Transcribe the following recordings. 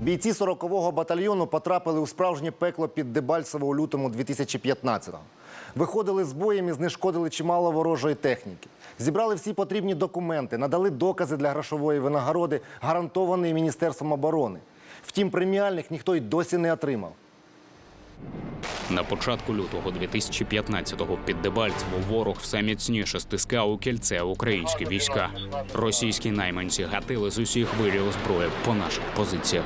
Бійці 40-го батальйону потрапили у справжнє пекло під Дебальцево у лютому 2015-го. Виходили з боєм і знешкодили чимало ворожої техніки. Зібрали всі потрібні документи, надали докази для грошової винагороди, гарантованої Міністерством оборони. Втім, преміальних ніхто й досі не отримав. На початку лютого 2015-го під Дебальцево ворог все міцніше стискав у кільце українські війська. Російські найманці гатили з усіх вирів зброї по наших позиціях.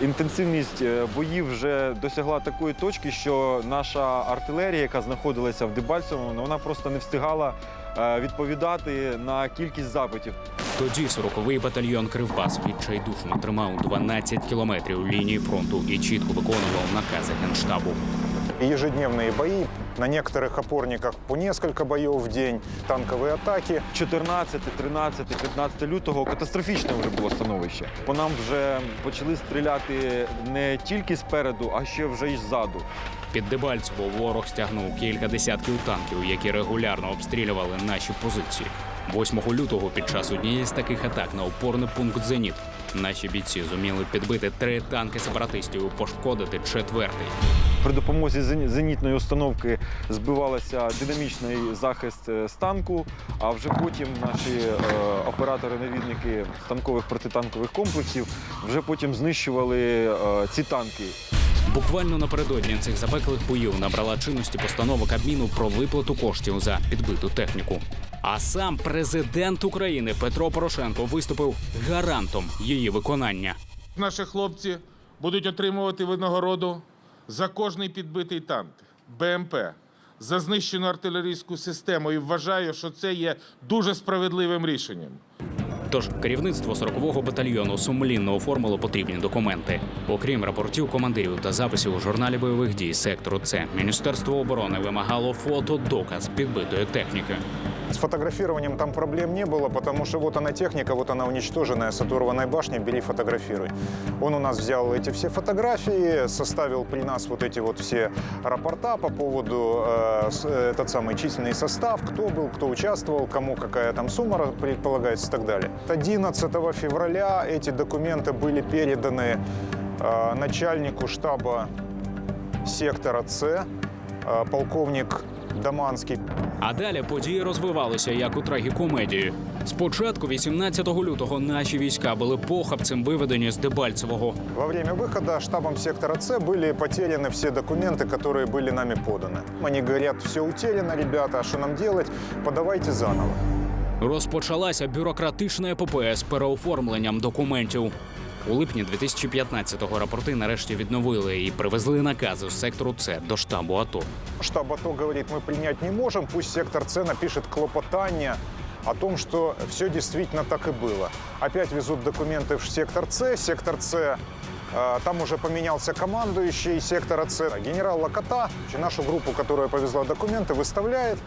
Інтенсивність е, боїв вже досягла такої точки, що наша артилерія, яка знаходилася в Дебальцевому, ну, вона просто не встигала е, відповідати на кількість запитів. Тоді 40-й батальйон Кривбас відчайдушно тримав 12 кілометрів лінії фронту і чітко виконував накази генштабу ежедневные бои, на некоторых опорниках по несколько боев в день, танковые атаки. 14, 13, 15 лютого катастрофічне вже було становище. По нам вже почали стріляти не тільки спереду, а ще вже й ззаду. Під Дебальцево ворог стягнув кілька десятків танків, які регулярно обстрілювали наші позиції. 8 лютого під час однієї з таких атак на опорний пункт Зеніт наші бійці зуміли підбити три танки сепаратистів і пошкодити четвертий. При допомозі зенітної установки збивалася динамічний захист е, з танку, а вже потім наші е, оператори-навідники станкових протитанкових комплексів вже потім знищували е, ці танки. Буквально напередодні цих запеклих боїв набрала чинності постанова Кабміну про виплату коштів за підбиту техніку. А сам президент України Петро Порошенко виступив гарантом її виконання. Наші хлопці будуть отримувати винагороду за кожний підбитий танк, БМП, за знищену артилерійську систему. І вважаю, що це є дуже справедливим рішенням. Тож керівництво 40-го батальйону сумлінно оформило потрібні документи. Окрім рапортів командирів та записів у журналі бойових дій сектору С, Міністерство оборони вимагало фото доказ підбитої техніки. С фотографированием там проблем не было, потому что вот она техника, вот она уничтоженная с оторванной башни, бери фотографируй. Он у нас взял эти все фотографии, составил при нас вот эти вот все рапорта по поводу э, э, этот самый численный состав, кто был, кто участвовал, кому какая там сумма предполагается и так далее. 11 февраля эти документы были переданы э, начальнику штаба сектора С, э, полковник Даманский. А далі події розвивалися як у трагікомедії. Спочатку, 18 лютого, наші війська були похабцем виведені з Дебальцевого. Во время выхода штабом сектора С были потеряны все документы, которые были нами поданы. Они говорят, все утеряно, ребята, а что нам делать? Подавайте заново. Розпочалася бюрократична епопея з переоформленням документів. У липні 2015-го рапорти нарешті відновили і привезли накази з сектору С до штабу АТО. Штаб АТО говорит, мы принять не можем, пусть сектор С напишет клопотание о том, что все действительно так и было. Опять везут документы в сектор С, сектор С э, там уже поменялся командующий сектора С. Генерал Локота нашу группу, которая повезла документы, выставляет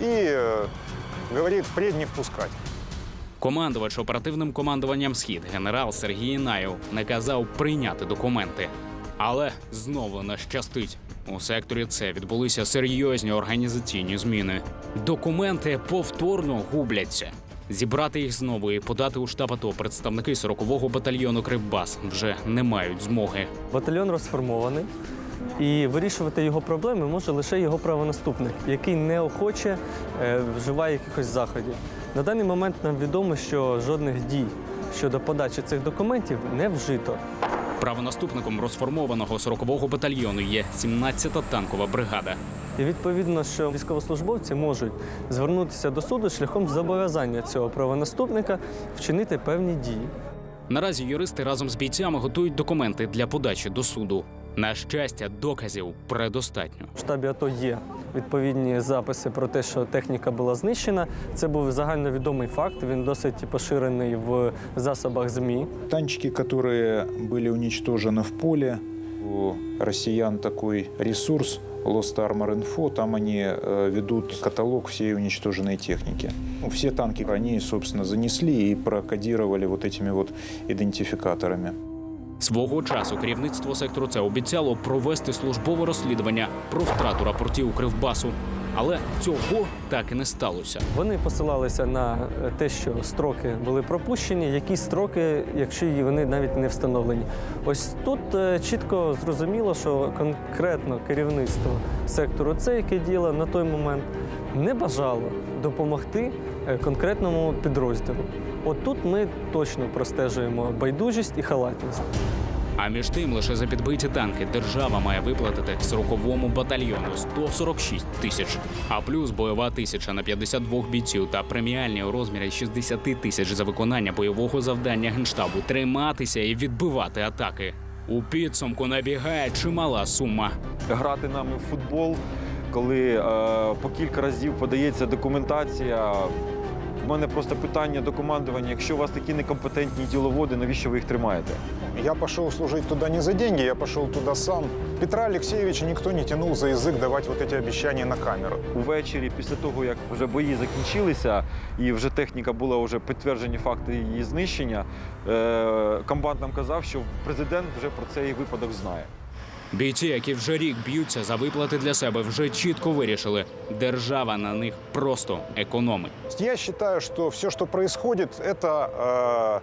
и э, говорит впредь не впускать. Командувач оперативним командуванням Схід генерал Сергій Наєв наказав прийняти документи. Але знову не щастить. У секторі С відбулися серйозні організаційні зміни. Документи повторно губляться. Зібрати їх знову і подати у штаб АТО представники 40-го батальйону Кривбас вже не мають змоги. Батальйон розформований, і вирішувати його проблеми може лише його правонаступник, який неохоче е, вживає якихось заходів. На даний момент нам відомо, що жодних дій щодо подачі цих документів не вжито. Правонаступником розформованого 40-го батальйону є 17-та танкова бригада. І відповідно, що військовослужбовці можуть звернутися до суду шляхом зобов'язання цього правонаступника вчинити певні дії. Наразі юристи разом з бійцями готують документи для подачі до суду. На щастя, доказів предостатньо. В штабі АТО є відповідні записи про те, що техніка була знищена. Це був загальновідомий факт. Він досить поширений в засобах ЗМІ. Танчики, которые были уничтожены в поле, у россиян такой ресурс Lost Armor Info, там они э, ведут каталог всей уничтоженной техники. Ну, Все танки они, собственно, занесли и прокодировали вот этими вот идентификаторами. Свого часу керівництво сектору це обіцяло провести службове розслідування про втрату рапортів Кривбасу. Але цього так і не сталося. Вони посилалися на те, що строки були пропущені, які строки, якщо вони навіть не встановлені. Ось тут е, чітко зрозуміло, що конкретно керівництво сектору С, яке діяло на той момент, не бажало допомогти е, конкретному підрозділу. От тут ми точно простежуємо байдужість і халатність. А між тим, лише за підбиті танки держава має виплатити 40-му батальйону 146 тисяч, а плюс бойова тисяча на 52 бійців та преміальні у розмірі 60 тисяч за виконання бойового завдання генштабу триматися і відбивати атаки. У підсумку набігає чимала сума. Грати нами в футбол, коли е, по кілька разів подається документація. В мене просто питання до командування: якщо у вас такі некомпетентні діловоди, навіщо ви їх тримаєте? Я пошел служить туда не за деньги, я пошел туда сам. Петра Алексеевича никто не тянул за язык давать вот эти обещания на камеру. Увечері, після того як вже бої закінчилися, і вже техніка була вже підтверджені факти її знищення, е, комбат нам казав, що президент вже про цей випадок знає. Бійці, які вже рік б'ються за виплати для себе, вже чітко вирішили, держава на них просто економить. Я считаю, что все, что происходит, это э,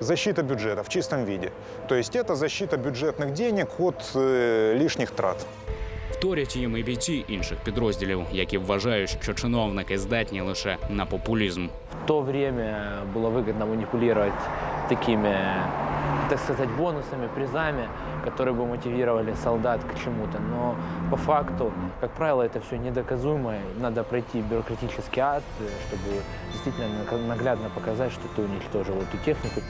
защита бюджета в чистом виде. То есть это защита бюджетных денег от э, лишних трат. Вторять їм і бійці інших підрозділів, які вважають, що чиновники здатні лише на популізм. В то время было выгодно манипулировать такими, так сказать, бонусами, призами, которые бы мотивировали солдат к чему-то. Но по факту, как правило, это все недоказуемо. Надо пройти бюрократический ад, э, чтобы действительно наг- наглядно показать, что ты уничтожил эту технику.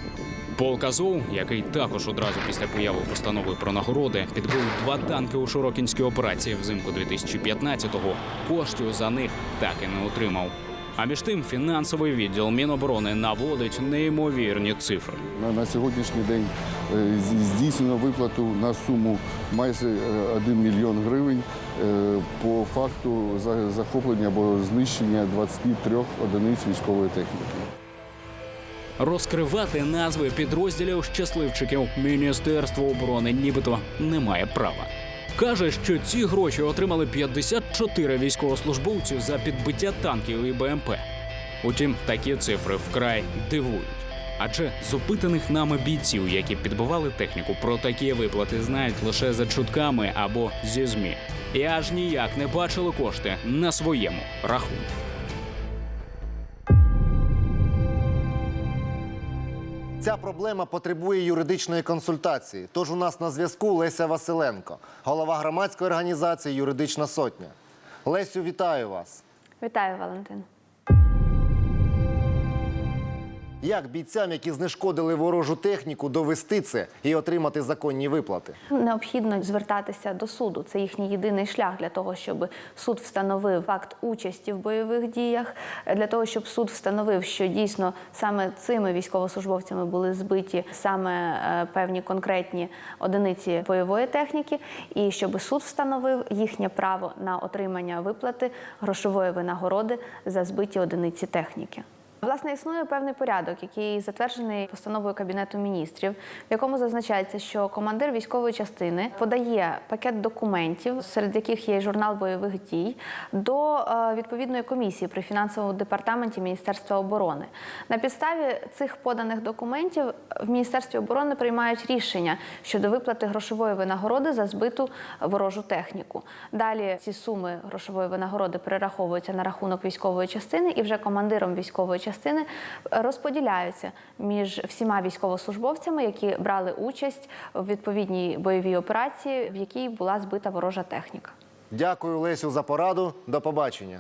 Полк Азов, який також одразу після появи постанови про нагороди підбив два танки у Широкінській операції взимку 2015-го, коштів за них так і не отримав. А між тим фінансовий відділ Міноборони наводить неймовірні цифри. На, на сьогоднішній день е, здійснено виплату на суму майже е, 1 мільйон гривень е, по факту захоплення або знищення 23 одиниць військової техніки. Розкривати назви підрозділів щасливчиків Міністерство оборони нібито не має права. Каже, що ці гроші отримали 54 військовослужбовці за підбиття танків і БМП. Утім, такі цифри вкрай дивують. Адже з опитаних нами бійців, які підбивали техніку, про такі виплати знають лише за чутками або зі ЗМІ. І аж ніяк не бачили кошти на своєму рахунку. Ця проблема потребує юридичної консультації. Тож у нас на зв'язку Леся Василенко, голова громадської організації Юридична сотня. Лесю, вітаю вас. Вітаю, Валентин. Як бійцям, які знешкодили ворожу техніку, довести це і отримати законні виплати? Необхідно звертатися до суду. Це їхній єдиний шлях для того, щоб суд встановив факт участі в бойових діях, для того, щоб суд встановив, що дійсно саме цими військовослужбовцями були збиті саме е, певні конкретні одиниці бойової техніки, і щоб суд встановив їхнє право на отримання виплати грошової винагороди за збиті одиниці техніки. Власне, існує певний порядок, який затверджений постановою Кабінету міністрів, в якому зазначається, що командир військової частини подає пакет документів, серед яких є журнал бойових дій, до е, відповідної комісії при фінансовому департаменті Міністерства оборони. На підставі цих поданих документів в Міністерстві оборони приймають рішення щодо виплати грошової винагороди за збиту ворожу техніку. Далі ці суми грошової винагороди перераховуються на рахунок військової частини, і вже командиром військової частини розподіляються між всіма військовослужбовцями, які брали участь в відповідній бойовій операції, в якій була збита ворожа техніка. Дякую, Лесю, за пораду. До побачення.